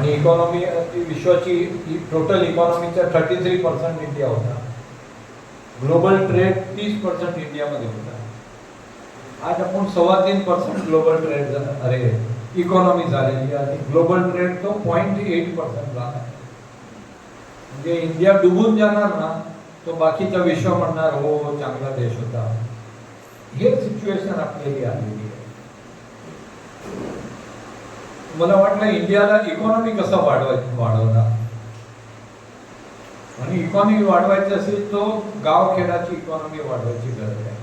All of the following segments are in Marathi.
आणि इकॉनॉमी विश्वाची टोटल इकॉनॉमीचा थर्टी थ्री पर्सेंट इंडिया होता. ग्लोबल ट्रेड तीस पर्सेंट इंडियामध्ये होता. आज आपण सव्वा तीन पर्सेंट ग्लोबल ट्रेड अरे इकॉनॉमी झालेली आहे. आणि ग्लोबल ट्रेड तो पॉईंट एट पर्सेंट झाला. म्हणजे इंडिया डुबून जाणार ना तो बाकीचा विश्व म्हणणार हो चांगला देश होता. हे सिच्युएशन आपल्याली आलेली आहे मला वाटलं इंडियाला इकॉनॉमी कसा वाढवाय वाढवणार? आणि इकॉनॉमी वाढवायची असेल तो गाव खेळाची इकॉनॉमी वाढवायची गरज आहे.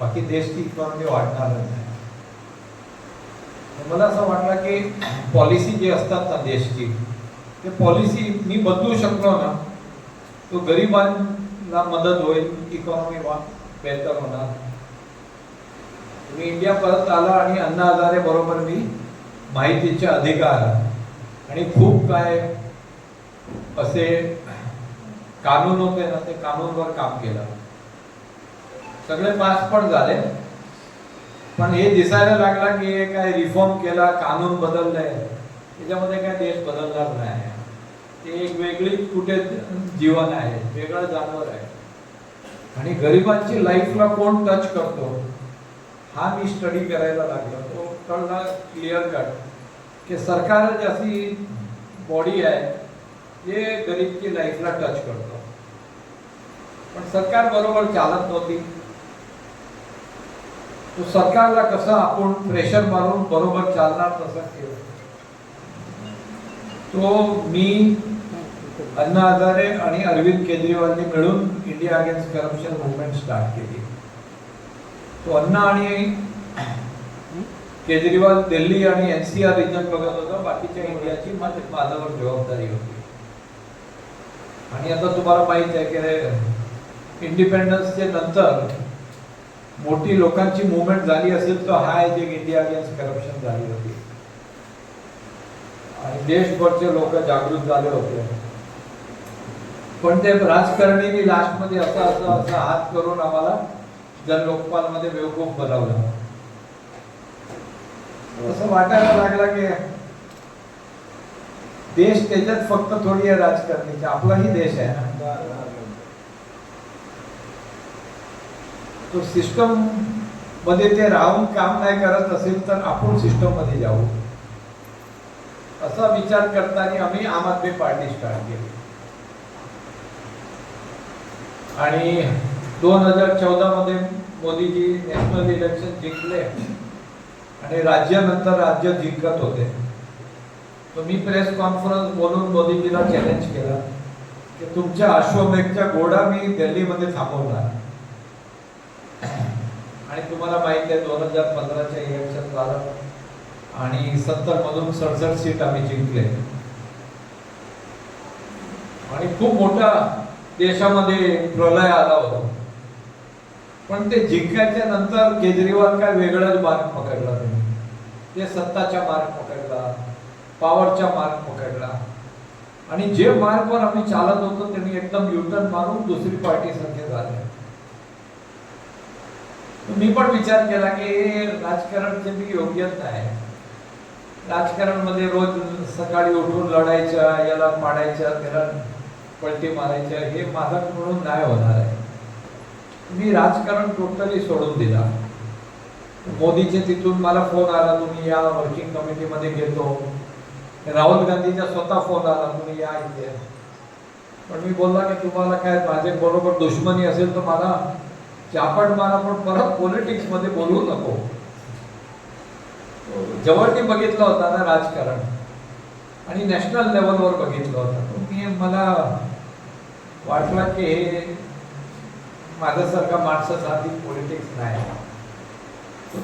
बाकी देशची इकॉनॉमी वाढणारच नाही मला असं वाटलं की पॉलिसी जी असतात ना देशची ते पॉलिसी मी बदलू शकलो ना तो गरिबांना मदत होईल इकॉनॉमी वा बेहतर होणार. मी इंडिया परत आला आणि अण्णा हजारे बरोबर मी माहितीचे अधिकार. आणि खूप काय असे कानून होते ना ते कानूनवर काम केलं. सगळे पास पण झाले. पण हे दिसायला लागला की हे काय रिफॉर्म केला कानून बदललंय. त्याच्यामध्ये काय देश बदलणार नाही. ते एक वेगळी कुठे जीवन आहे वेगळं जानवर आहे. आणि गरिबांची लाईफला कोण टच करतो? हा मी स्टडी करायला लागलो. तो कळला क्लिअर कट की सरकार अशी बॉडी आहे जे गरीबची लाईफला टच करतो पण सरकार बरोबर चालत नव्हती। तो सरकारला कसं आपण प्रेशर मारून बरोबर चालणार तसं केलं. तो मी अण्णा हजारे आणि अरविंद केजरीवालनी मिळून India against corruption movement start केली. तो अण्णा आणि केजरीवाल दिल्ली आणि एनसीआर रिजन बघत होता. बाकीच्या इंडियाची माझ्यावर जबाबदारी होती. आणि आता तुम्हाला माहीत आहे की इंडिपेंडन्सचे नंतर मोठी लोकांची मुवमेंट झाली असेल तर हा जे इंडिया अगेन्स्ट करप्शन झाली होती. आणि देशभरचे लोक जागृत झाले होते. पण ते राजकारणी लास्टमध्ये असं असं असं हात करून आम्हाला जन लोकपाल मध्ये बेवकूफ बनवलं असं वाटायला लागला की देश त्याच्यात फक्त थोडी आहे राजकारणाची. आपलाही देश आहे ना. तो सिस्टममध्ये ते राहून काम नाही करत असेल तर आपण सिस्टममध्ये जाऊ. असा विचार करताना आम्ही आम आदमी पार्टी स्टार्ट केली. आणि दोन हजार चौदा मध्ये मोदीजी नॅशनल इलेक्शन जिंकले. आणि राज्यानंतर राज्य जिंकत होते. तर मी प्रेस कॉन्फरन्स बोलून मोदीजीला चॅलेंज केला की तुमच्या अश्वमेघच्या घोडा मी दिल्लीमध्ये थांबवणार. आणि तुम्हाला माहिती आहे दोन हजार पंधराच्या इलेक्शन झालं आणि सत्तर मधून सडसठ सीट आम्ही जिंकले. आणि खूप मोठा देशामध्ये प्रलय आला होता. पण ते जिंकायच्या नंतर केजरीवाल काय वेगळाच मार्ग पकडला त्यांनी. ते सत्ताच्या मार्ग पकडला पॉवरच्या मार्ग पकडला. आणि जे मार्गवर आम्ही चालत होतो त्यांनी एकदम युटर्न मारून दुसरी पार्टी सारखे झाले. मी पण विचार केला की राजकारण ते मी योग्यच नाही. राजकारणमध्ये रोज सकाळी उठून लढायचं याला पाडायचं त्याला पलटी मारायचं हे माझ्याकडून नाही होणार आहे. मी राजकारण टोटली सोडून दिला. मोदीचे तिथून मला फोन आला तुम्ही या वर्किंग कमिटीमध्ये घेतो. राहुल गांधीचा स्वतः फोन आला तुम्ही या इथे. पण मी बोलला की तुम्हाला काय माझे बरोबर दुश्मनी असेल तर मला चापट मारा पण परत पॉलिटिक्समध्ये बोलू नको. जवळनी बघितलं होता ना राजकारण. आणि नॅशनल लेवलवर बघितलं होतं. मी मला वाटलं की हे माझ्यासारखा माणसासाठी पॉलिटिक्स नाही.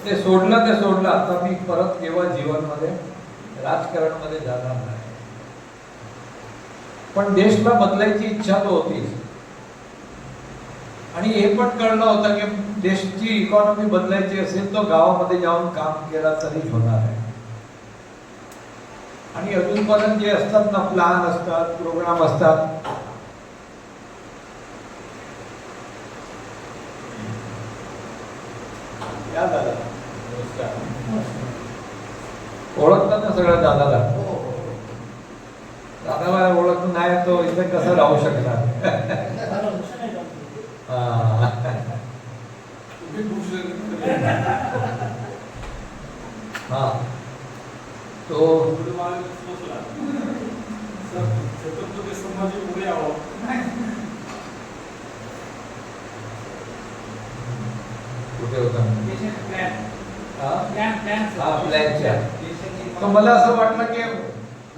ते सोडलं ते सोडलं आता मी परत केव्हा जीवनमध्ये राजकारणमध्ये जाणार नाही. पण देशला बदलायची इच्छा तर होतीच. आणि हे पण कळलं होतं की देशची इकॉनॉमी बदलायची असेल तर गावामध्ये जाऊन काम केला तरी होणार आहे. आणि अजूनपर्यंत जे असतात ना प्लान असतात प्रोग्राम असतात या दादा ओळखतात ना सगळ्या दादाला? मला ओळख नाही तो इथे कसं राहू शकणार? हा. हा तो कुठे होता हा? हा प्लॅनच्या तर मला असं वाटलं की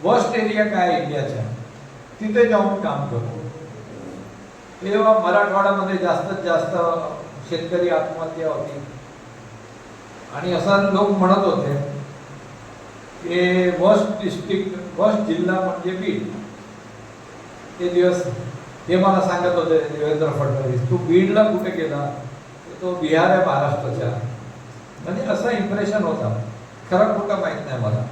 वर्स्ट एरिया काय इंडियाच्या? तिथे जाऊन काम करू. तेव्हा मराठवाड्यामध्ये जास्तीत जास्त शेतकरी आत्महत्या होती. आणि असं लोक म्हणत होते की वर्स्ट डिस्ट्रिक्ट वर्स्ट जिल्हा म्हणजे बीड ते दिवस ते मला सांगत होते देवेंद्र फडणवीस तू बीडला कुठे गेला? तो बिहार आहे महाराष्ट्राच्या. म्हणजे असं इम्प्रेशन होता. खरं खोटा माहीत नाही मला.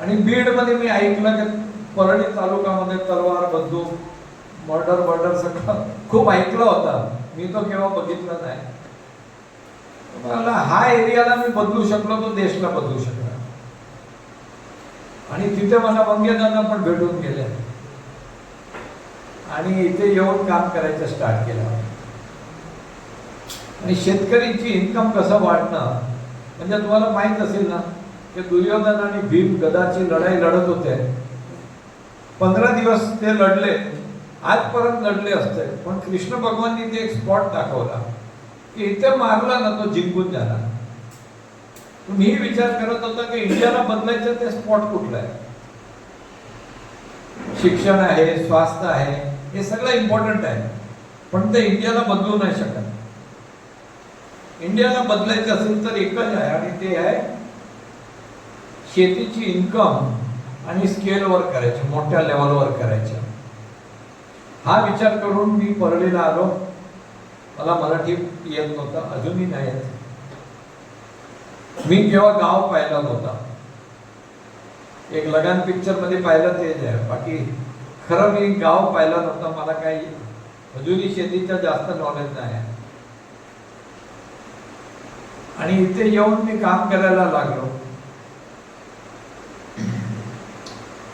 आणि बीडमध्ये मी ऐकलं की परळी तालुक्यामध्ये तलवार बंदूक मर्डर मर्डर सगळं खूप ऐकलं होतं. मी तो केव्हा बघितलं नाही. मला हा एरियाला मी बदलू शकलो तो देशला बदलू शकला. आणि तिथे मला वंगेदांना पण भेटून गेले. आणि इथे येऊन काम करायचं स्टार्ट केलं. आणि शेतकरीची इन्कम कसं वाढणं म्हणजे तुम्हाला माहीत असेल ना की दुर्योधन आणि भीम गदाची लढाई लढत होते. पंधरा दिवस ते लढले आजपर्यंत लढले असते. पण कृष्ण भगवाननी ते एक स्पॉट दाखवला की इथे मारला ना तो जिंकून जाणार. मी विचार करत होतो की इंडियाला बदलायचं ते स्पॉट कुठलं आहे? शिक्षण आहे स्वास्थ्य आहे हे सगळं इम्पॉर्टंट आहे. पण ते इंडियाला बदलू नाही शकत. इंडियाला बदलायचं असेल तर एकच आहे आणि ते आहे शेतीची इन्कम आणि स्केलवर करायची मोठ्या लेवलवर करायचे. हा विचार करून मी परळीला आलो. मला मराठी येत नव्हतं अजूनही नाही येत. मी केव्हा गाव पाहिला नव्हता. एक लगान पिक्चरमध्ये पाहिलं तेच आहे. बाकी खरं मी गाव पाहिला नव्हता मला काही अजूनही शेतीचं जास्त नॉलेज नाही आहे. आणि इथे येऊन मी काम करायला लागलो.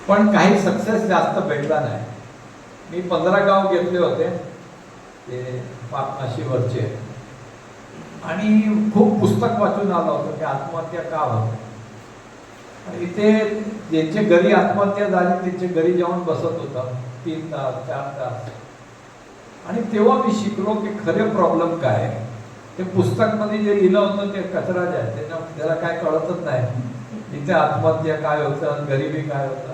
पण काही सक्सेस जास्त भेटला नाही. मी पंधरा गाव घेतले होते. ते पापनाशीवरचे आणि खूप पुस्तक वाचून आलं होतं की आत्महत्या का होत आणि इथे ज्यांचे घरी आत्महत्या झाली त्यांचे घरी जाऊन बसत होता. तीन तास चार तास. आणि तेव्हा मी शिकलो की खरे प्रॉब्लेम काय? आहे ते पुस्तकमध्ये जे लिहिलं होतं ते कचरा जे आहे त्याच्या त्याला काय कळतच नाही. इथे आत्महत्या काय होतं गरिबी काय होतं.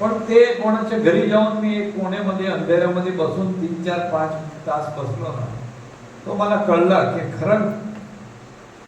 पण ते कोणाच्या घरी जाऊन मी एक कोण्यामध्ये अंधेऱ्यामध्ये बसून तीन चार पाच तास बसलो ना तो मला कळला की खरं